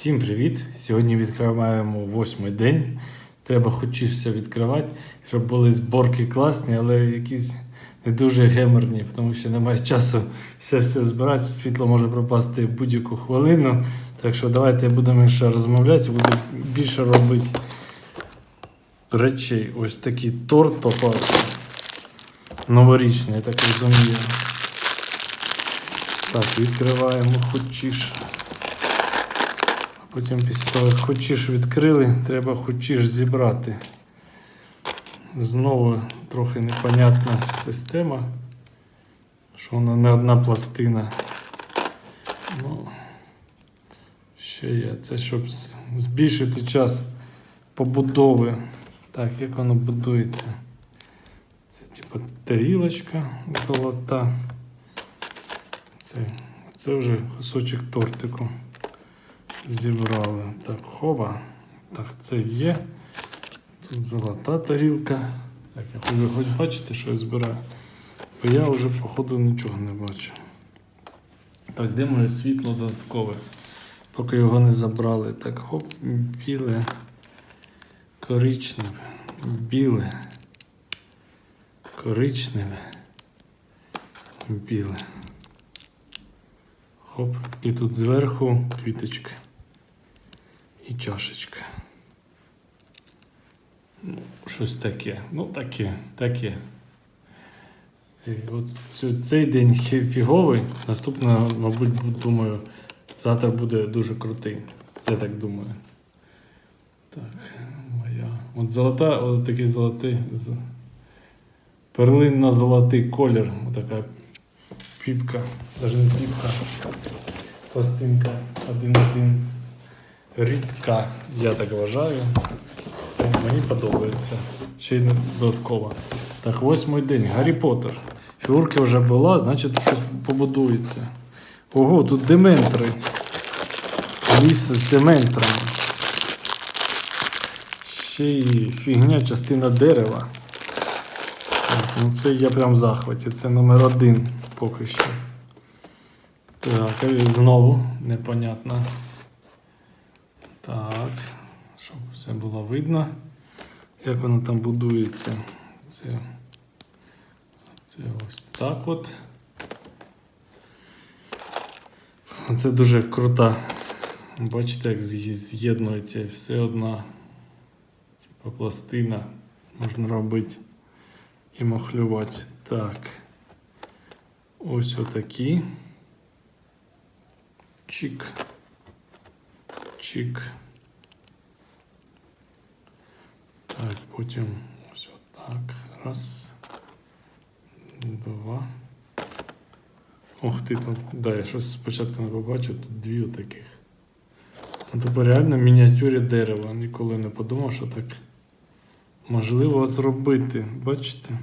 Всім привіт! Сьогодні відкриваємо восьмий день. Треба хоч все відкривати, щоб були зборки класні, але якісь не дуже геморні, тому що немає часу все все збирати. Світло може пропасти в будь-яку хвилину. Так що давайте будемо ще розмовляти, буду більше робити речей. Ось такий торт попався. Новорічний, я так розумію. Так, відкриваємо хочеш. Потім після того, як хочеш відкрили, треба хочеш зібрати. Знову трохи непонятна система, що вона не одна пластина. Ну, ще є. Це щоб збільшити час побудови. Так, як воно будується? Це типу тарілочка золота. Це, це вже кусочок тортику зібрали. Так, хоба. Так, це є. Тут золота тарілка. Так, я хоч ви хоч бачите, що я збираю. Бо я вже, походу, нічого не бачу. Так, де моє світло додаткове? Поки його не забрали. Так, хоп, біле, коричневе, біле, коричневе, біле. Хоп, і тут зверху квіточка і чашечка. Ну, щось таке. Ну, таке, таке. І от цей день фіговий, наступного, мабуть, думаю, завтра буде дуже крутий. Я так думаю. Так, моя. От золота, от такий золотий. з- Перлинно-золотий колір. Отака піпка. Навіть не піпка. Пластинка 1-1. Рідка, я так вважаю. Мені подобається. Ще й додатково. Так, восьмий день. Гаррі Поттер. Фігурка вже була, значить щось побудується. Ого, тут дементри. Ліс з дементрами. Ще й фігня, частина дерева. Так, ну це я прям в захваті. Це номер один поки що. Так, і знову непонятно. Так, щоб все було видно, як воно там будується. Це, це ось так от. Це дуже крута. Бачите, як з'єднується все одна типа пластина. Можна робити і махлювати. Так. Ось отакі. Чик. Чик. Так, потім ось отак. Раз. Два. Ох ти тут. Да, я щось спочатку не побачив, тут дві отаких. Ну, тобто реально мініатюрі дерева. Ніколи не подумав, що так можливо зробити. Бачите?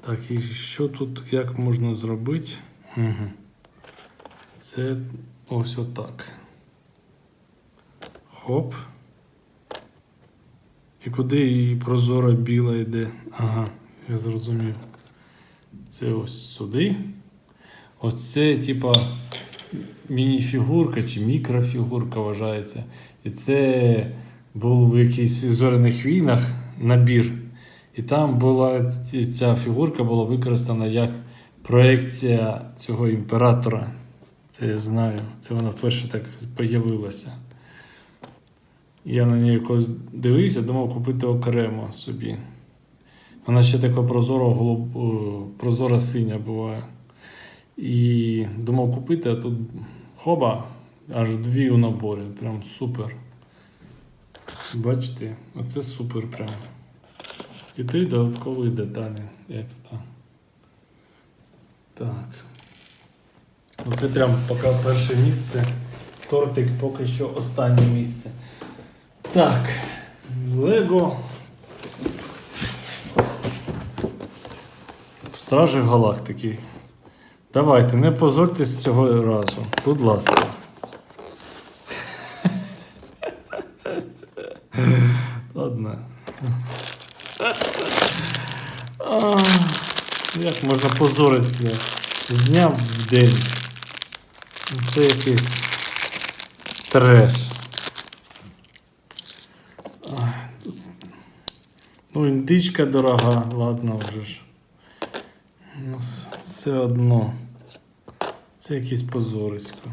Так, і що тут як можна зробити? Угу. Це ось отак. Хоп. І куди і прозора біла йде? Ага, я зрозумів. Це ось сюди. Ось це, типа, мініфігурка чи мікрофігурка вважається. І це був в якійсь зоряних війнах набір. І там була ця фігурка була використана як проекція цього імператора. Це я знаю. Це вона вперше так з'явилася. Я на неї колись дивився, думав купити окремо собі. Вона ще така прозора, голуб... прозора синя буває. І думав купити, а тут хоба, аж дві у наборі. Прям супер. Бачите, оце супер прям. І три додаткові деталі екстра. Так. Оце прям поки перше місце. Тортик поки що останнє місце. Так. Лего. Стражі Галактики. Давайте, не позорьтесь цього разу. Будь ласка. Ладно. Як можна позоритися з дня в день? Це якийсь треш. Ну, індичка дорога, ладно вже ж. Ну, все одно. Це якесь позорисько.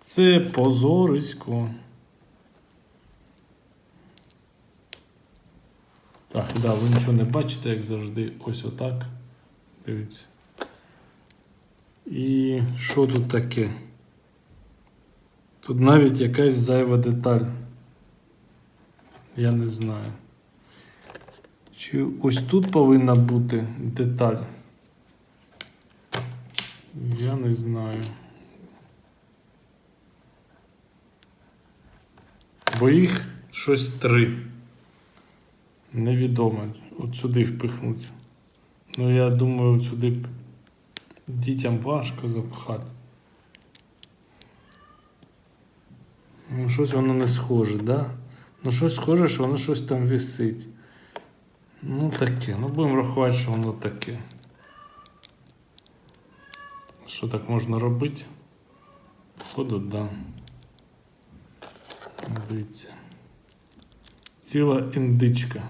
Це позорисько. Так, да, ви нічого не бачите, як завжди. Ось отак. Дивіться. І що тут таке? Тут навіть якась зайва деталь. Я не знаю. Чи ось тут повинна бути деталь? Я не знаю. Бо їх щось три. Невідомо. От сюди впихнуть. Ну я думаю, от сюди дітям важко запхати. Ну, щось воно не схоже, да? Ну, щось схоже, що воно щось там висить. Ну, таке. Ну, будемо рахувати, що воно таке. Що так можна робити? Походу, да. Дивіться. Ціла індичка.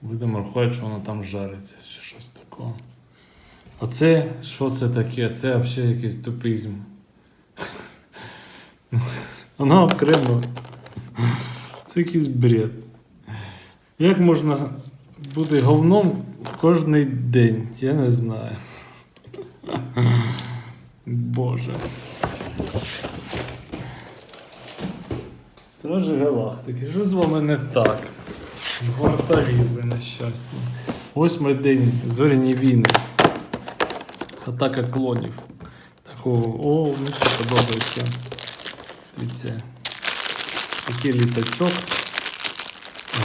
Будемо рахувати, що воно там жариться, чи щось такого. Оце, що це таке? Це взагалі якийсь тупизм. Воно окремо. Це якийсь бред. Як можна бути говном кожен день? Я не знаю. Боже. Стражі галактики, що з вами не так? Вартові ви нещасні. Восьмий день зоряні війни. Атака клонів. Такого. О, мені це подобається. Дивіться. Такий літачок.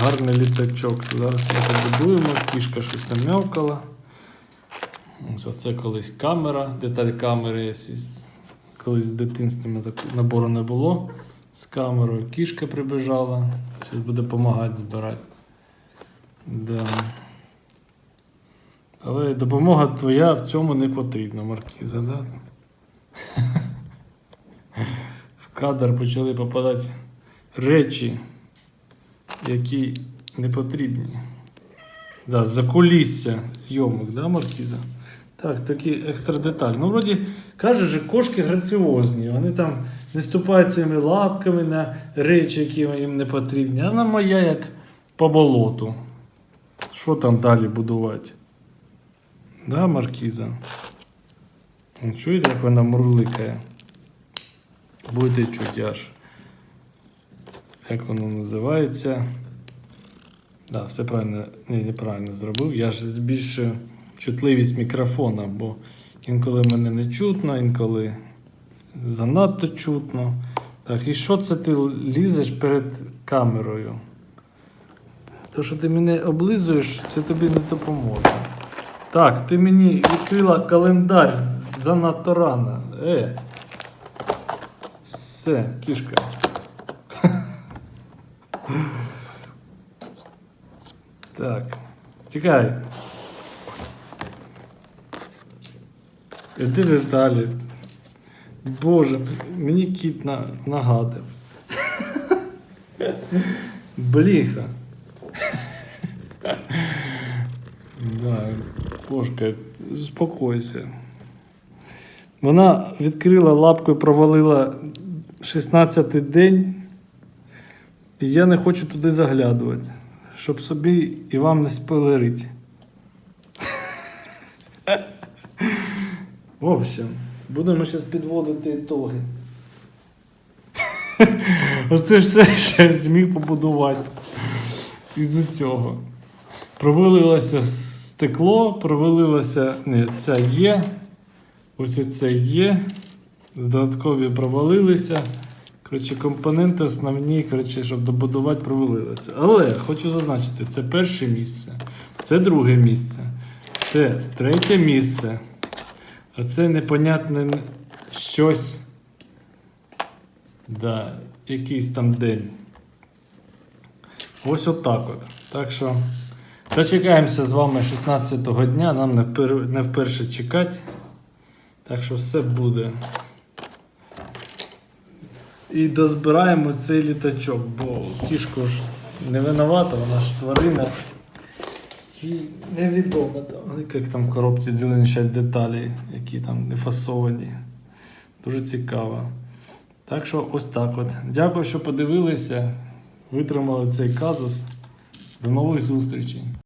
Гарний літачок. Зараз ми побудуємо. Кішка щось там мявкала. Ось оце колись камера, деталь камери. Колись мене такого набору не було. З камерою кішка прибіжала. Зараз буде допомагати збирати. Да. Але допомога твоя в цьому не потрібна, Маркіза, да? В кадр почали попадати речі, які не потрібні. Да, за кулісся зйомок, да, Маркіза? Так, такі екстра деталь. Ну, вроді, кажуть, що кошки граціозні. Вони там не ступають своїми лапками на речі, які їм не потрібні. А вона моя як по болоту. Що там далі будувати? Да, Маркіза? Ну, Чуєте, як вона мурликає? Будете чути аж. Як воно називається? Да, все правильно, ні, неправильно зробив. Я ж збільшую чутливість мікрофона, бо інколи мене не чутно, інколи занадто чутно. Так, і що це ти лізеш перед камерою? То, що ти мене облизуєш, це тобі не допоможе. Так, ти мені відкрила календар занадто рано. Е. Все, кішка. Так. Тікай. Іди деталі. Боже, мені кіт на, нагадив. Бліха. Да, кошка, успокойся. Вона відкрила лапкою, провалила 16-й день. І я не хочу туди заглядувати, щоб собі і вам не спойлерити. В общем, будемо зараз підводити ітоги. Оце все, що я зміг побудувати із цього. Провалилося стекло, провалилося. Ні, це є. Ось це є. Додаткові провалилися. Коротше, компоненти основні, коротше, щоб добудувати, провалилися. Але хочу зазначити, це перше місце, це друге місце, це третє місце. А це непонятне щось. Да, якийсь там день. Ось отак от. Так що дочекаємося з вами 16-го дня, нам не, впер... не вперше чекати. Так що все буде. І дозбираємо цей літачок, бо кішку ж не винувата, вона ж тварина. І невідомо там, як там в коробці дзеленішать деталі, які там не фасовані. Дуже цікаво. Так що ось так от. Дякую, що подивилися, витримали цей казус. До нових зустрічей.